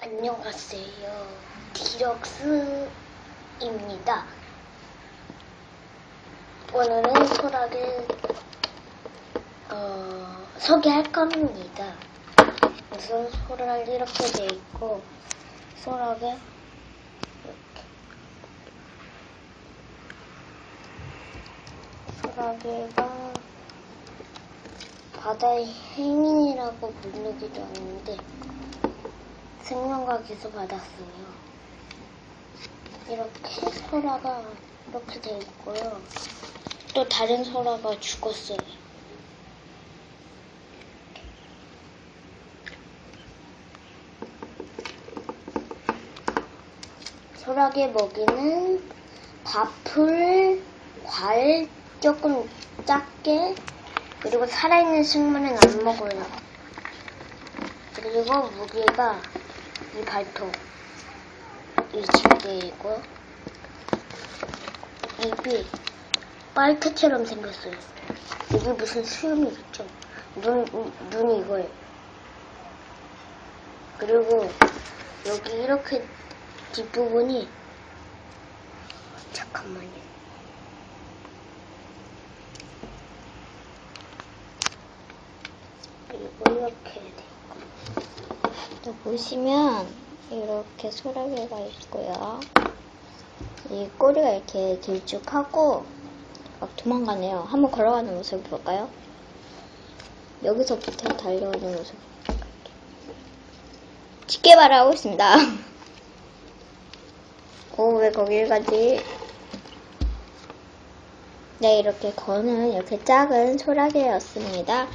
안녕하세요. 디럭스입니다. 오늘은 소라를 어, 소개할 겁니다. 우선 소라를 이렇게 돼 있고 소라게 이렇게 소라게가 바다의 행인이라고 부르기도 하는데 생명과기에서 받았어요. 이렇게 소라가 이렇게 돼 있고요. 또 다른 소라가 죽었어요. 소라게 먹이는 밥풀, 과일 조금 작게 그리고 살아있는 식물은 안 먹어요. 그리고 무게가 이 발톱, 이 집게이고 입이 빨대처럼 생겼어요. 여기 무슨 수염이 있죠? 눈, 눈이 이거예요. 그리고 여기 이렇게 뒷부분이 잠깐만요. 그리고 이렇게 돼. 또 보시면 이렇게 소라게가 있고요. 이 꼬리가 이렇게 길쭉하고 막 도망가네요. 한번 걸어가는 모습 볼까요? 여기서부터 달려오는 모습. 쉽게 말하고 있습니다. 오, 왜 거길 가지? 네, 이렇게 거는 이렇게 작은 소라게였습니다.